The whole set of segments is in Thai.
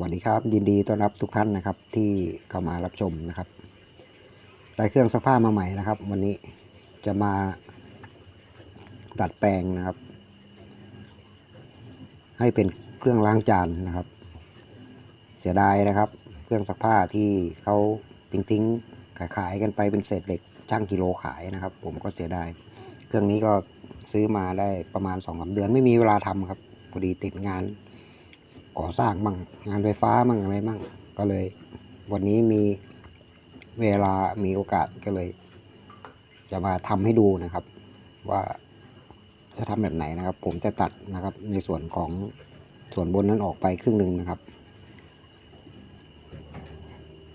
วัสดีครับ ยินดีต้อนรับทุกท่านนะครับ ที่เข้ามารับชมนะครับได้เครื่องซักผ้ามาใหม่นะครับ วันนี้จะมาดัดแปลงนะครับ ให้เป็นเครื่องล้างจานนะครับ เสียดายนะครับ เครื่องซักผ้าที่เขาทิ้งๆขายๆกันไปเป็นเศษเหล็กช่างกิโลขายนะครับ ผมก็เสียดายเครื่องนี้ก็ซื้อมาได้ประมาณสองสาเดือนไม่มีเวลาทำครับพอดีติดงาน ก่อสร้างมั่งงานไฟฟ้ามั่งอะไรมั่งก็เลย วันนี้มีเวลามีโอกาสก็เลย จะมาทำให้ดูนะครับ ว่าจะทำแบบไหนนะครับ ผมจะตัดนะครับ ในส่วนของส่วนบนนั้นออกไปครึ่งหนึ่งนะครับ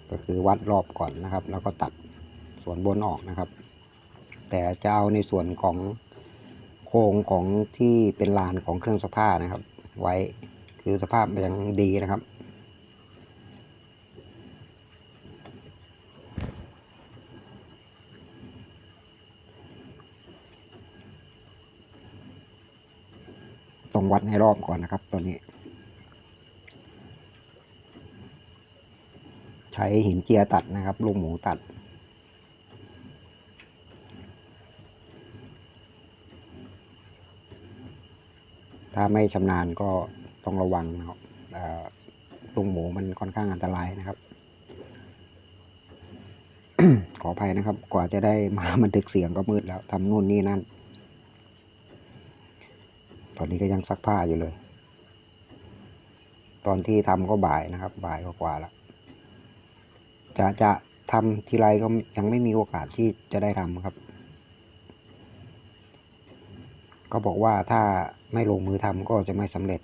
ก็คือวัดรอบก่อนนะครับ แล้วก็ตัดส่วนบนออกนะครับ แต่จะเอาในส่วนของโครงของที่เป็นลานของเครื่องซักผ้านะครับ ไว้ คือสภาพยังดีนะครับ ต้องวัดให้รอบก่อนนะครับตัวนี้ ใช้หินเจียตัดนะครับ ลูกหมูตัดถ้าไม่ชำนาญก็ ต้องระวังนะครับเอ่อลูกหมูมันค่อนข้างอันตรายนะครับ ขออภัยนะครับ กว่าจะได้มามันดึกเสียงก็มืดแล้วทำนู่นนี่นั่น ตอนนี้ก็ยังซักผ้าอยู่เลย ตอนที่ทำก็บ่ายนะครับ บ่ายกว่าแล้วจะจะทำทีไรก็ยังไม่มีโอกาสที่จะได้ทำครับ ก็บอกว่าถ้าไม่ลงมือทำก็จะไม่สำเร็จ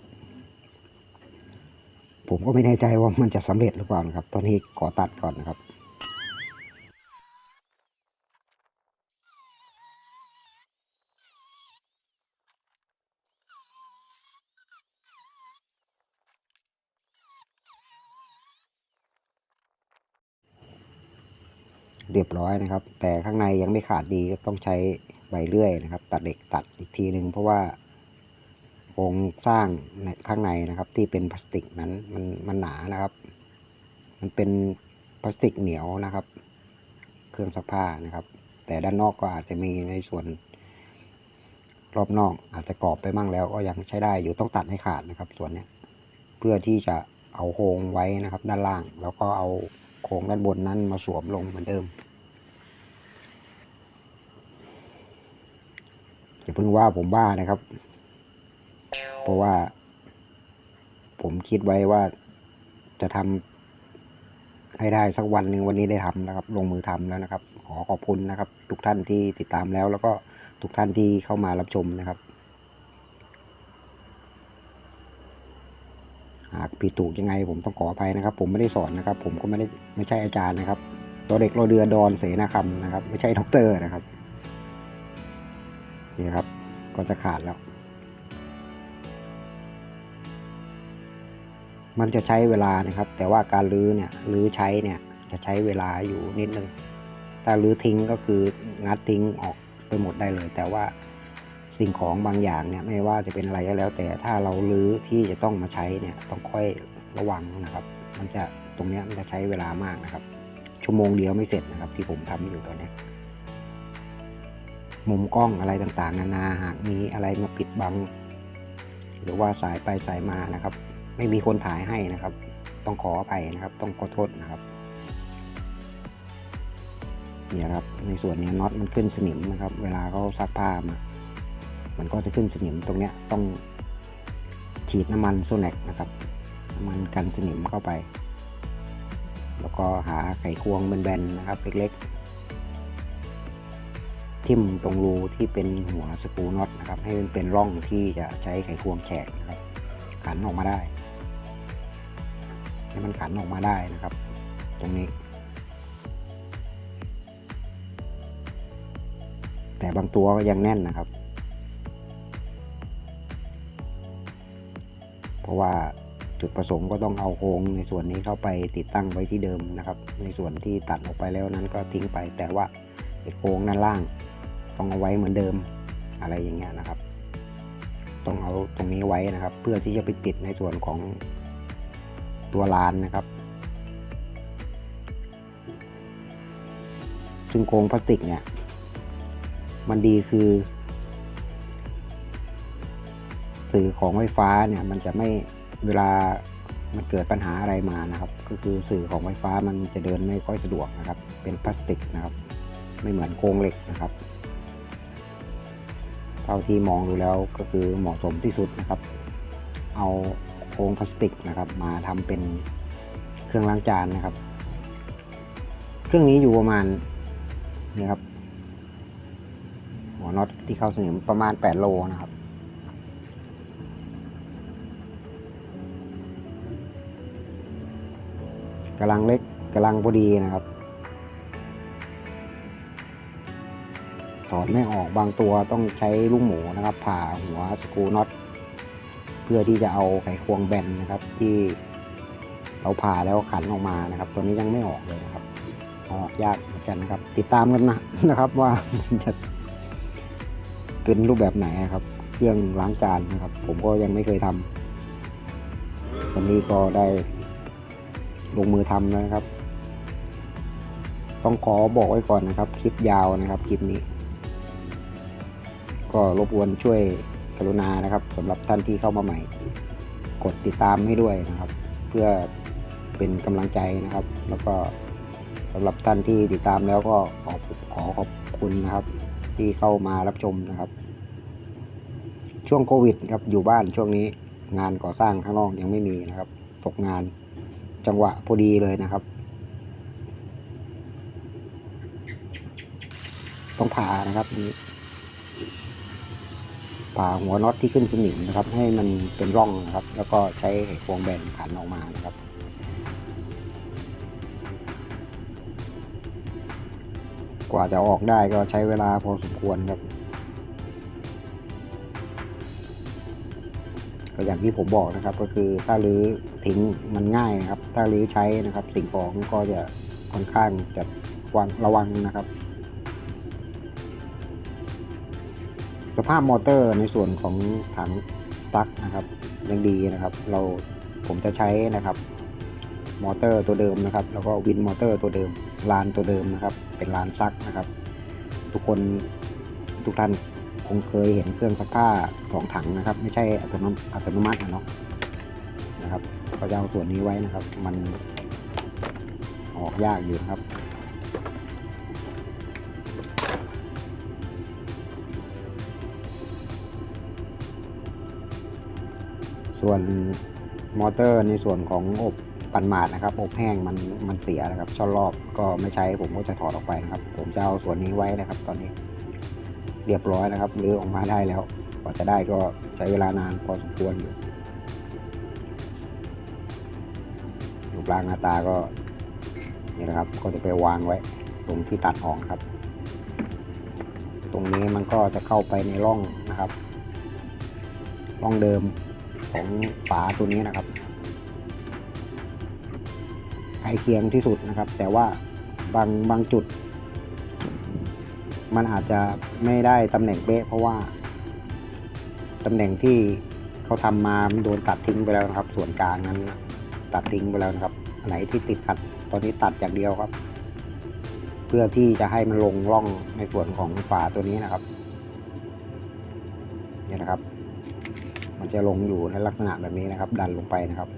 ผมก็ไม่แน่ใจว่ามันจะสำเร็จหรือเปล่านะครับ ตอนนี้ขอตัดก่อนนะครับเรียบร้อยนะครับ แต่ข้างในยังไม่ขาดดีก็ต้องใช้ใบเลื่อยนะครับ ตัดเหล็กตัดอีกทีหนึ่งเพราะว่า โครงสร้างในข้างในนะครับ ที่เป็นพลาสติกนั้นมันมันหนานะครับ มันเป็นพลาสติกเหนียวนะครับ เครื่องซักผ้านะครับ แต่ด้านนอกก็อาจจะมีในส่วน รอบนอกอาจจะกรอบไปมั่งแล้วก็ยังใช้ได้อยู่ต้องตัดให้ขาดนะครับ ส่วนเนี้ยเพื่อที่จะเอาโครงไว้นะครับ ด้านล่าง แล้วก็เอาโครงด้านบนนั้นมาสวมลงเหมือนเดิมอย่าเพิ่งว่าผมบ้านะครับ เพราะว่า ผมคิดไว้ว่าจะทำให้ได้สักวันหนึ่งวันนี้ได้ทำนะครับ ลงมือทำแล้วนะครับ ขอขอบคุณนะครับ ทุกท่านที่ติดตามแล้ว แล้วก็ทุกท่านที่เข้ามารับชมนะครับ หากผิดถูกยังไง ผมต้องขออภัยนะครับ ผมไม่ได้สอนนะครับ ผมก็ไม่ได้ไม่ใช่อาจารย์นะครับตัวเด็กเรอเรือดอนเสนาคำนะครับ ไม่ใช่ด็อกเตอร์นะครับนี่ครับ ก็จะขาดแล้ว มันจะใช้เวลานะครับ แต่ว่าการรื้อเนี่ยรื้อใช้เนี่ยจะใช้เวลาอยู่นิดนึงถ้ารื้อทิ้งก็คืองัดทิ้งออกไปหมดได้เลย แต่ว่าสิ่งของบางอย่างเนี่ยไม่ว่าจะเป็นอะไรก็แล้ว แต่ถ้าเรารื้อที่จะต้องมาใช้เนี่ยต้องค่อยระวังนะครับ มันจะตรงนี้มันจะใช้เวลามากนะครับ ชั่วโมงเดียวไม่เสร็จนะครับ ที่ผมทำอยู่ตอนนี้มุมกล้องอะไรต่างๆ นานาหากมีอะไรมาปิดบัง หรือว่าสายไปสายมานะครับ ไม่มีคนถ่ายให้นะครับ ต้องขออภัยนะครับ ต้องขอโทษนะครับเนี่ยครับในส่วนนี้น็อตมันขึ้นสนิมนะครับ เวลาเขาซักผ้ามามันก็จะขึ้นสนิมตรงเนี้ยต้องฉีดน้ำมันโซแนกนะครับน้ำมันกันสนิมเข้าไป แล้วก็หาไขควงแบนๆนะครับเล็กๆ ทิ่มตรงรูที่เป็นหัวสกรูน็อตนะครับ ให้มันเป็นร่องที่จะใช้ไขควงแฉกนะครับขันออกมาได้ ให้มันขันออกมาได้นะครับ ตรงนี้ แต่บางตัวก็ยังแน่นนะครับ เพราะว่าจุดประสงค์ก็ต้องเอาโครงในส่วนนี้เข้าไปติดตั้งไว้ที่เดิมนะครับ ในส่วนที่ตัดออกไปแล้วนั้นก็ทิ้งไป แต่ว่าไอ้โครงด้านล่าง ต้องเอาไว้เหมือนเดิมอะไรอย่างเงี้ยนะครับ ต้องเอาตรงนี้ไว้นะครับ เพื่อที่จะไปติดในส่วนของ ตัวลานนะครับ ซึ่งโครงพลาสติกเนี่ย มันดีคือ สื่อของไฟฟ้าเนี่ย มันจะไม่เวลามันเกิดปัญหาอะไรมานะครับ ก็คือสื่อของไฟฟ้ามันจะเดินไม่ค่อยสะดวกนะครับ เป็นพลาสติกนะครับ ไม่เหมือนโครงเหล็กนะครับ เท่าที่มองดูแล้วก็คือเหมาะสมที่สุดนะครับ เอา โครงพลาสติกนะครับ มาทำเป็นเครื่องล้างจานนะครับ เครื่องนี้อยู่ประมาณนี่ครับหัวน็อตที่เข้าสนิมประมาณ 8 โลนะครับกำลังเล็กกำลังพอดีนะครับถอดไม่ออกบางตัวต้องใช้ลูกหมูนะครับ ผ่าหัวสกรูน็อต เพื่อที่จะเอาไขควงแบนนะครับ ที่เราผ่าแล้วขันออกมานะครับ ตัวนี้ยังไม่ออกเลยนะครับ ออกยากเหมือนกันนะครับ ติดตามกันนะนะครับว่ามันจะเป็นรูปแบบไหนครับ เครื่องล้างจานนะครับ ผมก็ยังไม่เคยทำวันนี้ก็ได้ลงมือทำแล้วนะครับ ต้องขอบอกไว้ก่อนนะครับ คลิปยาวนะครับ คลิปนี้ ก็รบกวนช่วย กรุณานะครับสำหรับท่านที่เข้ามาใหม่ กดติดตามให้ด้วยนะครับ เพื่อเป็นกำลังใจนะครับ แล้วก็สำหรับท่านที่ติดตามแล้วก็ขอขอขอบคุณนะครับ ที่เข้ามารับชมนะครับ ช่วงโควิดครับอยู่บ้านช่วงนี้งานก่อสร้างข้างนอกยังไม่มีนะครับ ตกงานจังหวะพอดีเลยนะครับ ต้องผ่านะครับนี้ ผ่าหัวน็อตที่ขึ้นสนิมนะครับ ให้มันเป็นร่องนะครับ แล้วก็ใช้ไขควงแบนขันออกมานะครับกว่าจะออกได้ก็ใช้เวลาพอสมควรครับก็อย่างที่ผมบอกนะครับ ก็คือถ้ารื้อทิ้งมันง่ายนะครับ ถ้ารื้อใช้นะครับ สิ่งของก็จะค่อนข้างจะวางระวังนะครับ สภาพมอเตอร์ในส่วนของถังปลั๊กนะครับยังดีนะครับ เราผมจะใช้นะครับมอเตอร์ตัวเดิมนะครับ แล้วก็วินมอเตอร์ตัวเดิมลานตัวเดิมนะครับ เป็นลานซักนะครับ ทุกคนทุกท่านคงเคยเห็นเครื่องซักผ้าสองถังนะครับ ไม่ใช่อัตโนมอัตโนมัตินะเนาะนะครับเขาจะเอาส่วนนี้ไว้นะครับ มันออกยากอยู่นะครับ ส่วนมอเตอร์ในส่วนของอบปันหมาดนะครับ อบแห้งมันมันเสียนะครับ ช่อรอบก็ไม่ใช้ผมก็จะถอดออกไปนะครับ ผมจะเอาส่วนนี้ไว้นะครับ ตอนนี้เรียบร้อยนะครับรื้อออกมาได้แล้วกว่าจะได้ก็ใช้เวลานานพอสมควรอยู่รูปร่างหน้าตาก็นี่นะครับ ก็จะไปวางไว้ ตรงที่ตัดออกครับ ตรงนี้มันก็จะเข้าไปในร่องนะครับ ร่องเดิม ของฝาตัวนี้นะครับใกล้เคียงที่สุดนะครับ แต่ว่าบางบางจุด มันอาจจะไม่ได้ตำแหน่งเป๊ะเพราะว่าตำแหน่งที่เขาทำมามโดนตัดทิ้งไปแล้วนะครับ ส่วนกลางนั้นตัดทิ้งไปแล้วนะครับไหนที่ติดขัดตอนนี้ตัดอย่างเดียวครับ เพื่อที่จะให้มันลงร่องในส่วนของฝาตัวนี้นะครับเนี่นะครับ มันจะลงอยู่ในลักษณะแบบนี้นะครับ ดันลงไปนะครับ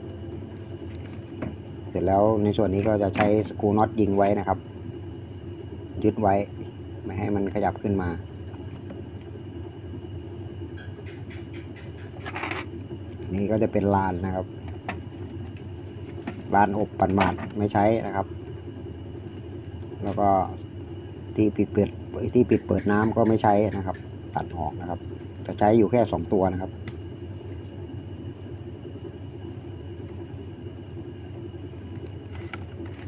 เสร็จแล้วในส่วนนี้ก็จะใช้สกรูน็อตยิงไว้นะครับ ยึดไว้ ไม่ให้มันขยับขึ้นมาอันนี้ก็จะเป็นลานนะครับลานอบปันหมาดไม่ใช้นะครับ แล้วก็ที่ปิดเปิดที่ปิดเปิดน้ำก็ไม่ใช้นะครับ ตัดออกนะครับ จะใช้อยู่แค่สองตัวนะครับ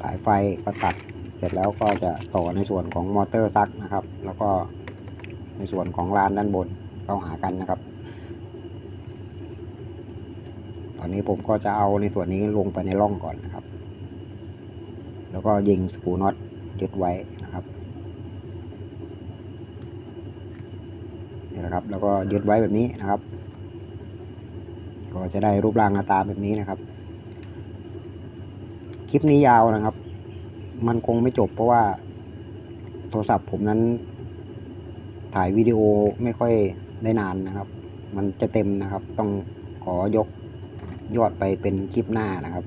สาย ไฟก็ตัดเสร็จแล้วก็จะต่อในส่วนของมอเตอร์ซักนะครับ แล้วก็ในส่วนของลานด้านบนเข้าหากันนะครับ ตอนนี้ผมก็จะเอาในส่วนนี้ลงไปในร่องก่อนนะครับ แล้วก็ยิงสกรูน็อตยึดไว้นะครับนี่นะครับ แล้วก็ยึดไว้แบบนี้นะครับ ก็จะได้รูปร่างหน้าตาแบบนี้นะครับ คลิปนี้ยาวนะครับ มันคงไม่จบเพราะว่าโทรศัพท์ผมนั้น ถ่ายวิดีโอไม่ค่อยได้นานนะครับ มันจะเต็มนะครับ ต้องขอยกยอดไปเป็นคลิปหน้านะครับ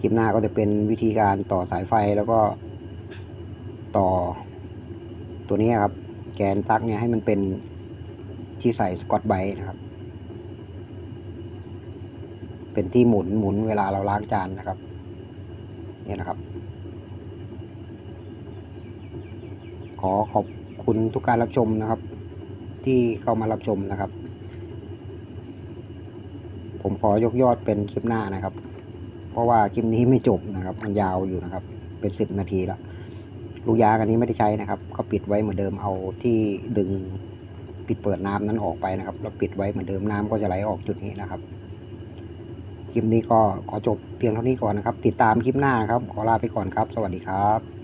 คลิปหน้าก็จะเป็นวิธีการต่อสายไฟแล้วก็ต่อตัวนี้ครับ แกนปลั๊กเนี่ยให้มันเป็นที่ใส่สกอตไบท์นะครับ เป็นที่หมุนหมุนเวลาเราล้างจานนะครับ เนี่ยนะครับ ขอขอบคุณทุกการรับชมนะครับ ที่เข้ามารับชมนะครับ ผมขอยกยอดเป็นคลิปหน้านะครับ เพราะว่าคลิปนี้ไม่จบนะครับ มันยาวอยู่นะครับ เป็นสิบนาทีแล้วลูกยางอันนี้ไม่ได้ใช้นะครับ ก็ปิดไว้เหมือนเดิมเอาที่ดึงปิดเปิดน้ำนั้นออกไปนะครับ แล้วปิดไว้เหมือนเดิมน้ำก็จะไหลออกจุดนี้นะครับคลิปนี้ก็ขอจบเพียงเท่านี้ก่อนนะครับ ติดตามคลิปหน้านะครับ ขอลาไปก่อนครับ สวัสดีครับ